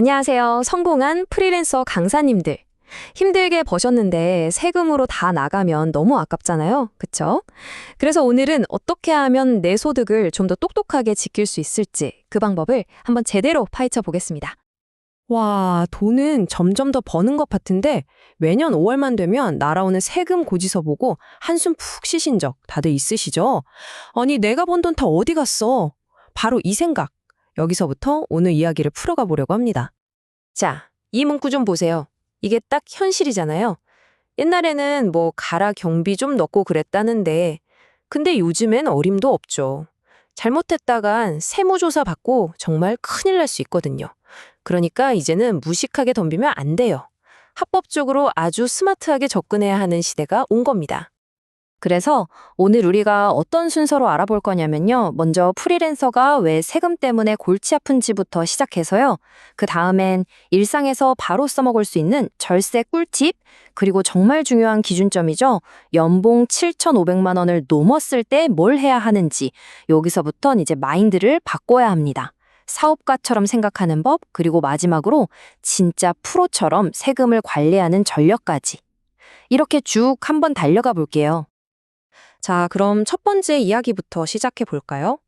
안녕하세요. 성공한 프리랜서 강사님들. 힘들게 버셨는데 세금으로 다 나가면 너무 아깝잖아요. 그쵸? 그래서 오늘은 어떻게 하면 내 소득을 좀 더 똑똑하게 지킬 수 있을지 그 방법을 한번 제대로 파헤쳐 보겠습니다. 와, 돈은 점점 더 버는 것 같은데 매년 5월만 되면 날아오는 세금 고지서 보고 한숨 푹 쉬신 적 다들 있으시죠? 아니, 내가 번 돈 다 어디 갔어? 바로 이 생각. 여기서부터 오늘 이야기를 풀어가 보려고 합니다. 자, 이 문구 좀 보세요. 이게 딱 현실이잖아요. 옛날에는 뭐 가라 경비 좀 넣고 그랬다는데 근데 요즘엔 어림도 없죠. 잘못했다간 세무조사 받고 정말 큰일 날 수 있거든요. 그러니까 이제는 무식하게 덤비면 안 돼요. 합법적으로 아주 스마트하게 접근해야 하는 시대가 온 겁니다. 그래서 오늘 우리가 어떤 순서로 알아볼 거냐면요. 먼저 프리랜서가 왜 세금 때문에 골치 아픈지부터 시작해서요. 그 다음엔 일상에서 바로 써먹을 수 있는 절세 꿀팁, 그리고 정말 중요한 기준점이죠. 연봉 7,500만 원을 넘었을 때 뭘 해야 하는지, 여기서부턴 이제 마인드를 바꿔야 합니다. 사업가처럼 생각하는 법, 그리고 마지막으로 진짜 프로처럼 세금을 관리하는 전략까지. 이렇게 쭉 한번 달려가 볼게요. 자, 그럼 첫 번째 이야기부터 시작해 볼까요?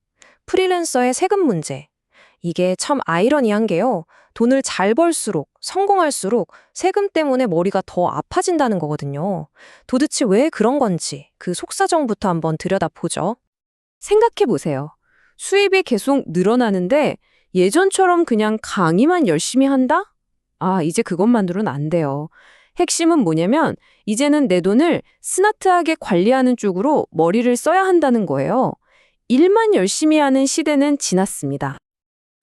프리랜서의 세금 문제. 이게 참 아이러니한 게요. 돈을 잘 벌수록, 성공할수록 세금 때문에 머리가 더 아파진다는 거거든요. 도대체 왜 그런 건지 그 속사정부터 한번 들여다보죠. 생각해 보세요. 수입이 계속 늘어나는데 예전처럼 그냥 강의만 열심히 한다? 아, 이제 그것만으로는 안 돼요. 핵심은 뭐냐면 이제는 내 돈을 스마트하게 관리하는 쪽으로 머리를 써야 한다는 거예요. 일만 열심히 하는 시대는 지났습니다.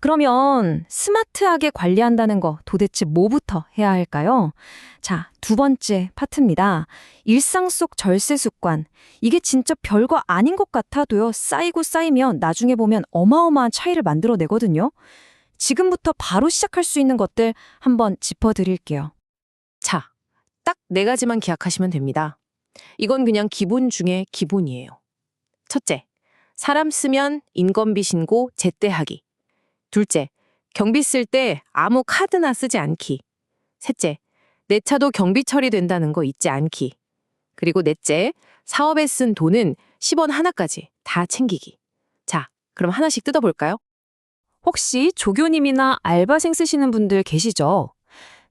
그러면 스마트하게 관리한다는 거 도대체 뭐부터 해야 할까요? 자, 두 번째 파트입니다. 일상 속 절세 습관. 이게 진짜 별거 아닌 것 같아도요. 쌓이고 쌓이면 나중에 보면 어마어마한 차이를 만들어내거든요. 지금부터 바로 시작할 수 있는 것들 한번 짚어드릴게요. 자, 딱네 가지만 기억하시면 됩니다. 이건 그냥 기본 중에 기본이에요. 첫째, 사람 쓰면 인건비 신고 제때 하기. 둘째, 경비 쓸 때 아무 카드나 쓰지 않기. 셋째, 내 차도 경비 처리된다는 거 잊지 않기. 그리고 넷째, 사업에 쓴 돈은 10원 하나까지 다 챙기기. 자, 그럼 하나씩 뜯어볼까요? 혹시 조교님이나 알바생 쓰시는 분들 계시죠?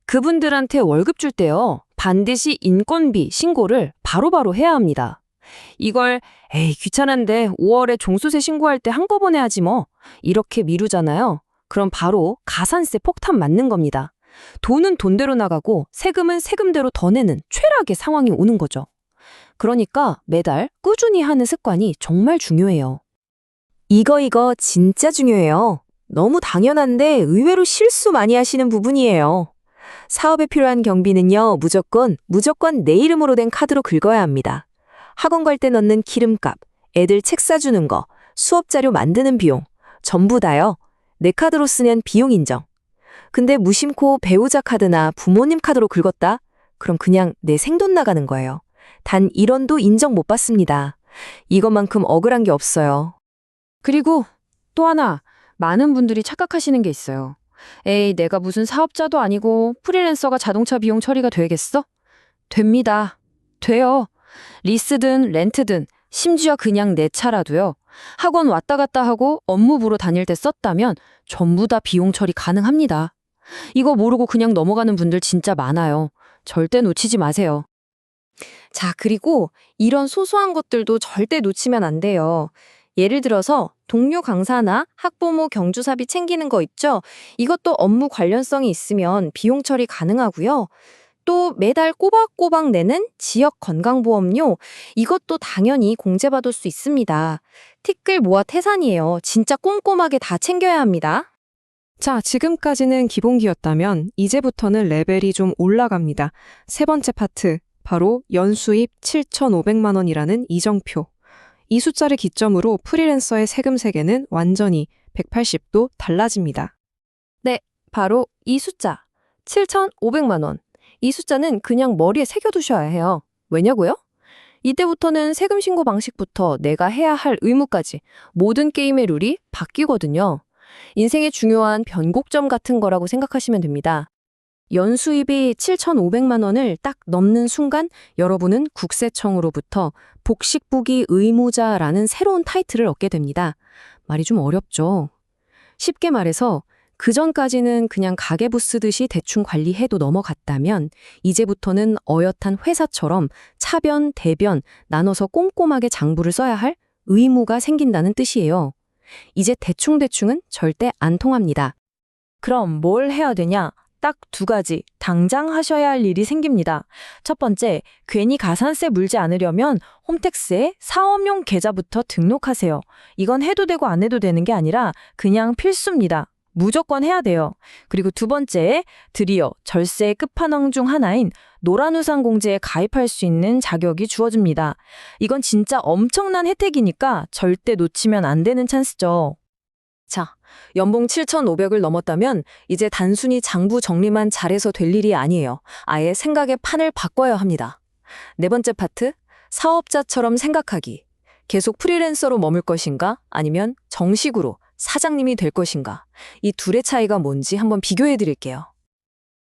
그분들한테 월급 줄 때요. 반드시 인건비 신고를 바로 바로 해야 합니다. 이걸 에이 귀찮은데 5월에 종수세 신고할 때 한꺼번에 하지 뭐 이렇게 미루잖아요. 그럼 바로 가산세 폭탄 맞는 겁니다. 돈은 돈대로 나가고 세금은 세금대로 더 내는 최악의 상황이 오는 거죠. 그러니까 매달 꾸준히 하는 습관이 정말 중요해요. 이거 이거 진짜 중요해요. 너무 당연한데 의외로 실수 많이 하시는 부분이에요. 사업에 필요한 경비는요, 무조건, 무조건 내 이름으로 된 카드로 긁어야 합니다. 학원 갈 때 넣는 기름값, 애들 책 사주는 거, 수업 자료 만드는 비용, 전부 다요. 내 카드로 쓰면 비용 인정. 근데 무심코 배우자 카드나 부모님 카드로 긁었다? 그럼 그냥 내 생돈 나가는 거예요. 단 1원도 인정 못 받습니다. 이것만큼 억울한 게 없어요. 그리고 또 하나, 많은 분들이 착각하시는 게 있어요. 에이, 내가 무슨 사업자도 아니고 프리랜서가 자동차 비용 처리가 되겠어? 됩니다. 돼요. 리스든 렌트든 심지어 그냥 내 차라도요. 학원 왔다 갔다 하고 업무 보러 다닐 때 썼다면 전부 다 비용 처리 가능합니다. 이거 모르고 그냥 넘어가는 분들 진짜 많아요. 절대 놓치지 마세요. 자, 그리고 이런 소소한 것들도 절대 놓치면 안 돼요. 예를 들어서 동료 강사나 학부모 경주사비 챙기는 거 있죠? 이것도 업무 관련성이 있으면 비용 처리 가능하고요. 또 매달 꼬박꼬박 내는 지역 건강보험료 이것도 당연히 공제받을 수 있습니다. 티끌 모아 태산이에요. 진짜 꼼꼼하게 다 챙겨야 합니다. 자, 지금까지는 기본기였다면 이제부터는 레벨이 좀 올라갑니다. 세 번째 파트, 바로 연수입 7,500만 원이라는 이정표. 이 숫자를 기점으로 프리랜서의 세금 세계는 완전히 180도 달라집니다. 바로 이 숫자 7,500만 원. 이 숫자는 그냥 머리에 새겨두셔야 해요. 왜냐고요? 이때부터는 세금 신고 방식부터 내가 해야 할 의무까지 모든 게임의 룰이 바뀌거든요. 인생의 중요한 변곡점 같은 거라고 생각하시면 됩니다. 연수입이 7,500만 원을 딱 넘는 순간 여러분은 국세청으로부터 복식부기 의무자라는 새로운 타이틀을 얻게 됩니다. 말이 좀 어렵죠. 쉽게 말해서 그 전까지는 그냥 가계부 쓰듯이 대충 관리해도 넘어갔다면 이제부터는 어엿한 회사처럼 차변, 대변 나눠서 꼼꼼하게 장부를 써야 할 의무가 생긴다는 뜻이에요. 이제 대충대충은 절대 안 통합니다. 그럼 뭘 해야 되냐? 딱 두 가지 당장 하셔야 할 일이 생깁니다. 첫 번째, 괜히 가산세 물지 않으려면 홈택스에 사업용 계좌부터 등록하세요. 이건 해도 되고 안 해도 되는 게 아니라 그냥 필수입니다. 무조건 해야 돼요. 그리고 두 번째, 드디어 절세의 끝판왕 중 하나인 노란우산 공제에 가입할 수 있는 자격이 주어집니다. 이건 진짜 엄청난 혜택이니까 절대 놓치면 안 되는 찬스죠. 자, 연봉 7,500을 넘었다면 이제 단순히 장부 정리만 잘해서 될 일이 아니에요. 아예 생각의 판을 바꿔야 합니다. 네 번째 파트, 사업자처럼 생각하기. 계속 프리랜서로 머물 것인가? 아니면 정식으로 사장님이 될 것인가? 이 둘의 차이가 뭔지 한번 비교해 드릴게요.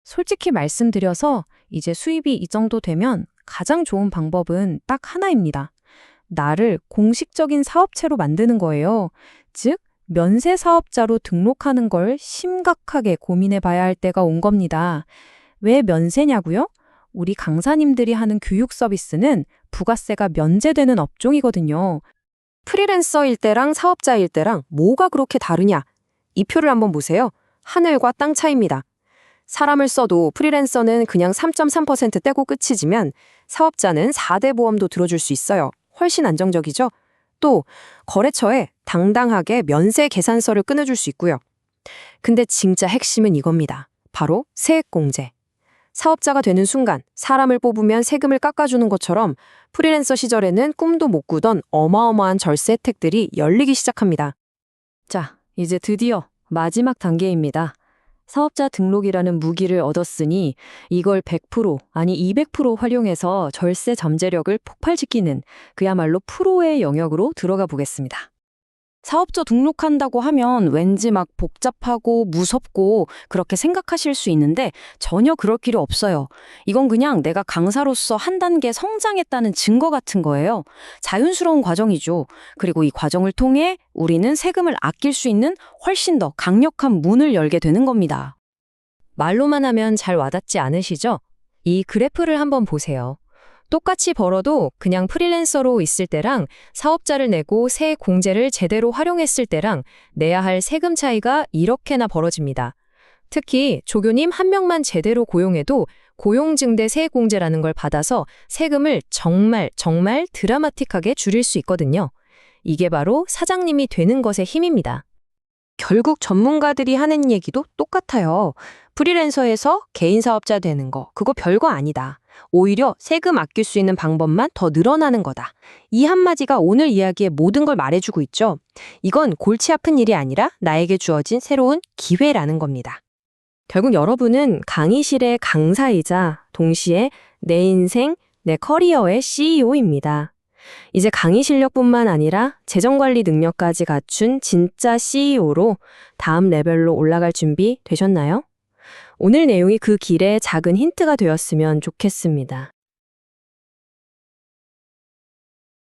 솔직히 말씀드려서 이제 수입이 이 정도 되면 가장 좋은 방법은 딱 하나입니다. 나를 공식적인 사업체로 만드는 거예요. 즉, 면세 사업자로 등록하는 걸 심각하게 고민해 봐야 할 때가 온 겁니다. 왜 면세냐고요? 우리 강사님들이 하는 교육 서비스는 부가세가 면제되는 업종이거든요. 프리랜서일 때랑 사업자일 때랑 뭐가 그렇게 다르냐? 이 표를 한번 보세요. 하늘과 땅 차이입니다. 사람을 써도 프리랜서는 그냥 3.3% 떼고 끝이지만 사업자는 4대 보험도 들어줄 수 있어요. 훨씬 안정적이죠? 또 거래처에 당당하게 면세 계산서를 끊어줄 수 있고요. 근데 진짜 핵심은 이겁니다. 바로 세액공제. 사업자가 되는 순간 사람을 뽑으면 세금을 깎아주는 것처럼 프리랜서 시절에는 꿈도 못 꾸던 어마어마한 절세 혜택들이 열리기 시작합니다. 자, 이제 드디어 마지막 단계입니다. 사업자 등록이라는 무기를 얻었으니 이걸 100% 아니 200% 활용해서 절세 잠재력을 폭발시키는 그야말로 프로의 영역으로 들어가 보겠습니다. 사업자 등록한다고 하면 왠지 막 복잡하고 무섭고 그렇게 생각하실 수 있는데 전혀 그럴 필요 없어요. 이건 그냥 내가 강사로서 한 단계 성장했다는 증거 같은 거예요. 자연스러운 과정이죠. 그리고 이 과정을 통해 우리는 세금을 아낄 수 있는 훨씬 더 강력한 문을 열게 되는 겁니다. 말로만 하면 잘 와닿지 않으시죠? 이 그래프를 한번 보세요. 똑같이 벌어도 그냥 프리랜서로 있을 때랑 사업자를 내고 세액 공제를 제대로 활용했을 때랑 내야 할 세금 차이가 이렇게나 벌어집니다. 특히 조교님 한 명만 제대로 고용해도 고용증대 세액 공제라는 걸 받아서 세금을 정말 정말 드라마틱하게 줄일 수 있거든요. 이게 바로 사장님이 되는 것의 힘입니다. 결국 전문가들이 하는 얘기도 똑같아요. 프리랜서에서 개인 사업자 되는 거, 그거 별거 아니다. 오히려 세금 아낄 수 있는 방법만 더 늘어나는 거다. 이 한마디가 오늘 이야기의 모든 걸 말해주고 있죠. 이건 골치 아픈 일이 아니라 나에게 주어진 새로운 기회라는 겁니다. 결국 여러분은 강의실의 강사이자 동시에 내 인생, 내 커리어의 CEO입니다. 이제 강의 실력뿐만 아니라 재정 관리 능력까지 갖춘 진짜 CEO로 다음 레벨로 올라갈 준비 되셨나요? 오늘 내용이 그 길에 작은 힌트가 되었으면 좋겠습니다.